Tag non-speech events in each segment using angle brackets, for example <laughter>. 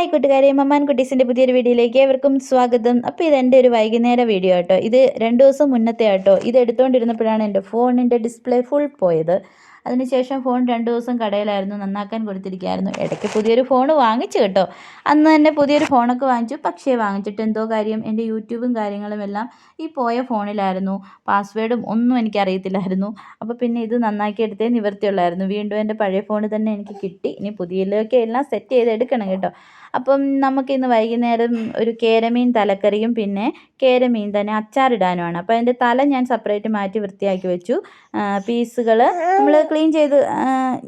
Hi കൂട്ടുകാരെ മമ്മാൻ കുട്ടീസിന്റെ പുതിയൊരു വീഡിയോയിലേക്ക് ഏവർക്കും സ്വാഗതം. അപ്പോൾ ഇത് എന്റെ ഒരു വൈകുന്നേര വീഡിയോ ആട്ടോ. ഇത് രണ്ട് ദിവസം മുന്നത്തെ ആട്ടോ. ഇത് എടുത്തുകൊണ്ടിരുന്നപ്പോഴാണ് എന്റെ ഫോണിന്റെ ഡിസ്പ്ലേ ഫുൾ പോയത്. അതിനുശേഷം ഫോൺ രണ്ട് ദിവസം കടയിലായിരുന്നു നന്നാക്കാൻ കൊടുത്തിരിക്കുകയായിരുന്നു. ഇടയ്ക്ക് പുതിയൊരു ഫോൺ വാങ്ങിച്ചു കേട്ടോ. അന്ന് തന്നെ പുതിയൊരു ഫോണൊക്കെ വാങ്ങിച്ചു. പക്ഷേ വാങ്ങിച്ചിട്ട് എന്തോ കാര്യം എന്റെ യൂട്യൂബും കാര്യങ്ങളും എല്ലാം ഈ പോയ ഫോണിലായിരുന്നു. പാസ്വേഡും ഒന്നും എനിക്കറിയത്തില്ലായിരുന്നു. അപ്പോൾ പിന്നെ ഇത് നന്നാക്കി നിവർത്തിയുള്ളായിരുന്നു. വീണ്ടും എന്റെ പഴയ ഫോൺ തന്നെ എനിക്ക് കിട്ടി. ഇനി പുതിയതിലൊക്കെ എല്ലാം സെറ്റ് ചെയ്ത് എടുക്കണം കേട്ടോ. അപ്പം നമുക്ക് ഇന്ന് വൈകുന്നേരം ഒരു കേരമീൻ തലക്കറിയും പിന്നെ കേരമീൻ തന്നെ അച്ചാറിടാനുമാണ്. അപ്പോൾ അതിന്റെ തല ഞാൻ സെപ്പറേറ്റ് മാറ്റി വൃത്തിയാക്കി വെച്ചു. പീസുകൾ നമ്മൾ ക്ലീൻ ചെയ്ത്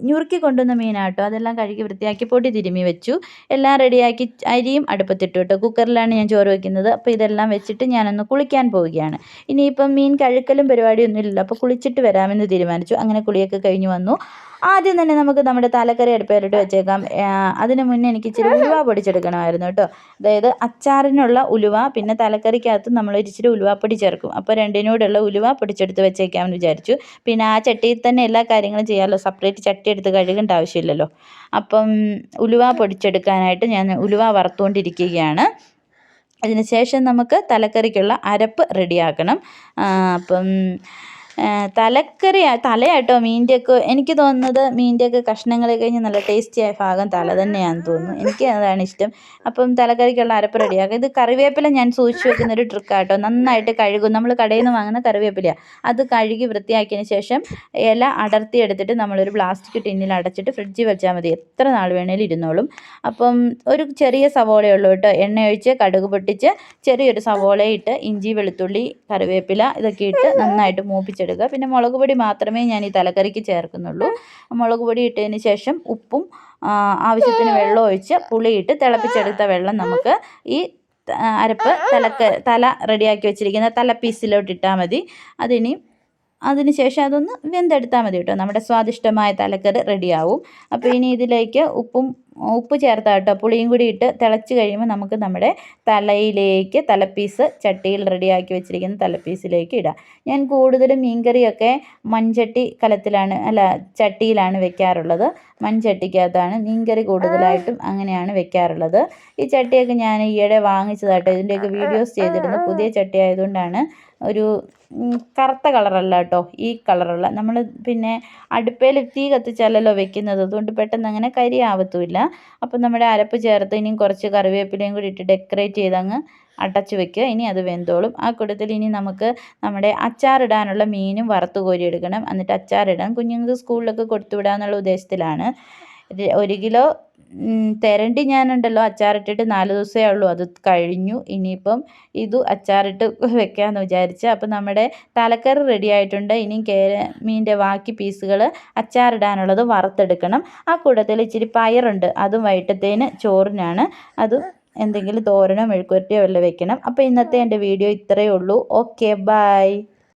ഞുറുക്കി കൊണ്ടുവന്ന മീനാട്ടോ. അതെല്ലാം കഴുകി വൃത്തിയാക്കി പൊടി തിരുമി വെച്ചു. എല്ലാം റെഡിയാക്കി അരിയും അടുപ്പത്തിട്ടു കേട്ടോ. കുക്കറിലാണ് ഞാൻ ചോറ് വയ്ക്കുന്നത് അപ്പോൾ ഇതെല്ലാം വെച്ചിട്ട് ഞാനൊന്ന് കുളിക്കാൻ പോവുകയാണ്. ഇനിയിപ്പം മീൻ കഴുക്കലും പരിപാടിയൊന്നുമില്ലല്ലോ അപ്പോൾ കുളിച്ചിട്ട് വരാമെന്ന് തീരുമാനിച്ചു. അങ്ങനെ കുളിയൊക്കെ കഴിഞ്ഞ് വന്നു. ആദ്യം തന്നെ നമുക്ക് നമ്മുടെ തലക്കറി അടുപ്പേലിട്ട് വെച്ചേക്കാം. അതിന് മുന്നേ എനിക്ക് ഇച്ചിരി ഉലുവ പൊടിച്ചെടുക്കണമായിരുന്നു കേട്ടോ. അതായത് അച്ചാറിനുള്ള ഉലുവ പിന്നെ തലക്കറിക്കകത്ത് നമ്മൾ ഇച്ചിരി ഉലുവാപ്പൊടി ചേർക്കും. അപ്പോൾ രണ്ടിനോടുള്ള ഉലുവ പൊടിച്ചെടുത്ത് വെച്ചേക്കാമെന്ന് വിചാരിച്ചു. പിന്നെ ആ ചട്ടിയിൽ തന്നെ എല്ലാ കാര്യങ്ങളും ചെയ്യാമല്ലോ. സെപ്പറേറ്റ് ചട്ടി എടുത്ത് കഴുകേണ്ട ആവശ്യമില്ലല്ലോ. അപ്പം ഉലുവ പൊടിച്ചെടുക്കാനായിട്ട് ഞാൻ ഉലുവ വറുത്തുകൊണ്ടിരിക്കുകയാണ് അതിനുശേഷം നമുക്ക് തലക്കറിക്കുള്ള അരപ്പ് റെഡിയാക്കണം. അപ്പം തലക്കറി തലയാട്ടോ മീന്റെയൊക്കെ എനിക്ക് തോന്നുന്നത് മീന്റെയൊക്കെ കഷ്ണങ്ങൾ കഴിഞ്ഞ് നല്ല ടേസ്റ്റിയായ ഭാഗം തല തന്നെയാണെന്ന് തോന്നുന്നു. എനിക്ക് അതാണ് ഇഷ്ടം. അപ്പം തലക്കറിക്കുള്ള അരപ്പ് റെഡിയാക്കുക ഇത് കറിവേപ്പില ഞാൻ സൂക്ഷിച്ച് വെക്കുന്ന ഒരു ട്രിക്കാട്ടോ. നന്നായിട്ട് കഴുകും. നമ്മൾ കടയിൽ നിന്ന് വാങ്ങുന്ന കറിവേപ്പിലയാണ് അത് കഴുകി വൃത്തിയാക്കിയതിന് ശേഷം ഇല അടർത്തി എടുത്തിട്ട് നമ്മളൊരു പ്ലാസ്റ്റിക് ടിന്നിൽ അടച്ചിട്ട് ഫ്രിഡ്ജിൽ വെച്ചാൽ മതി. എത്ര നാൾ വേണേലും ഇരുന്നോളും. അപ്പം ഒരു ചെറിയ സവോളയുള്ളൂ കേട്ടോ. എണ്ണ ഒഴിച്ച് കടുക് പൊട്ടിച്ച് ചെറിയൊരു സവോളയിട്ട് ഇഞ്ചി വെളുത്തുള്ളി കറിവേപ്പില ഇതൊക്കെ ഇട്ട് നന്നായിട്ട് മൂപ്പിച്ച് വെച്ചെടുക്കുക പിന്നെ മുളക് പൊടി മാത്രമേ ഞാൻ ഈ തലക്കറിക്ക് ചേർക്കുന്നുള്ളൂ. മുളക് പൊടി ഇട്ടതിന് ശേഷം ഉപ്പും ആവശ്യത്തിന് വെള്ളം ഒഴിച്ച് പുളിയിട്ട് തിളപ്പിച്ചെടുത്ത വെള്ളം നമുക്ക് ഈ അരപ്പ് തലക്ക് തല റെഡിയാക്കി വെച്ചിരിക്കുന്ന തല പീസിലോട്ട് ഇട്ടാൽ മതി. അതിനി അതിന് ശേഷം അതൊന്ന് വെന്തെടുത്താൽ മതി കേട്ടോ. നമ്മുടെ സ്വാദിഷ്ടമായ തലക്കറി റെഡിയാവും. അപ്പോൾ ഇനി ഇതിലേക്ക് ഉപ്പും ഉപ്പ് ചേർത്ത കേട്ടോ പുളിയും കൂടി ഇട്ട് തിളച്ച് കഴിയുമ്പോൾ നമുക്ക് നമ്മുടെ തലയിലേക്ക് തലപ്പീസ് ചട്ടിയിൽ റെഡിയാക്കി വെച്ചിരിക്കുന്ന തലപ്പീസിലേക്ക് ഇടാം. ഞാൻ കൂടുതലും മീൻകറിയൊക്കെ മൺചട്ടി കലത്തിലാണ് അല്ല ചട്ടിയിലാണ് വെക്കാറുള്ളത്. മൺചട്ടിക്കകത്താണ് മീൻകറി കൂടുതലായിട്ടും അങ്ങനെയാണ് വെക്കാറുള്ളത്. ഈ ചട്ടിയൊക്കെ ഞാൻ ഈയിടെ വാങ്ങിച്ചതാട്ടോ. ഇതിന്റെയൊക്കെ വീഡിയോസ് ചെയ്തിരുന്നു. പുതിയ ചട്ടി ആയതുകൊണ്ടാണ് ഒരു കറുത്ത കളറല്ല കേട്ടോ. ഈ കളറുള്ള. നമ്മൾ പിന്നെ അടുപ്പേൽ തീ കത്തിച്ചാലല്ലോ വെക്കുന്നത്. അതുകൊണ്ട് പെട്ടെന്ന് അങ്ങനെ കരി ആവത്തുമില്ല അപ്പം നമ്മുടെ അരപ്പ് ചേർത്ത് ഇനിയും കുറച്ച് കറിവേപ്പിലയും കൂടി ഇട്ട് ഡെക്കറേറ്റ് ചെയ്ത് അങ്ങ് അടച്ച് വെക്കുക. ഇനി അത് വെന്തോളും. ആ കൂട്ടത്തിൽ ഇനി നമുക്ക് നമ്മുടെ അച്ചാറിടാനുള്ള മീനും വറുത്ത് കോരി എടുക്കണം. എന്നിട്ട് അച്ചാറിടാം കുഞ്ഞുങ്ങൾക്ക് സ്കൂളിലൊക്കെ കൊടുത്തു വിടാമെന്നുള്ള ഉദ്ദേശത്തിലാണ് ഒരു കിലോ തെരണ്ടി ഞാനുണ്ടല്ലോ അച്ചാറിട്ടിട്ട് നാല് ദിവസമേ ഉള്ളൂ അത് കഴിഞ്ഞു. ഇനിയിപ്പം ഇത് അച്ചാറിട്ട് <laughs> വെക്കാമെന്ന് വിചാരിച്ച്. അപ്പം നമ്മുടെ തലക്കറി റെഡി ആയിട്ടുണ്ട്. കേര മീന്റെ ബാക്കി പീസുകൾ അച്ചാറിടാനുള്ളത് വറുത്തെടുക്കണം. ആ കൂട്ടത്തിൽ ഇച്ചിരി പയറുണ്ട് അതും വൈകിട്ടത്തേന് ചോറിനാണ്. അത് എന്തെങ്കിലും തോരനോ മെഴുക്കുവരട്ടിയോ വല്ലതും വെക്കണം. അപ്പോൾ ഇന്നത്തെ എന്റെ വീഡിയോ ഇത്രയേ ഉള്ളൂ. Okay bye.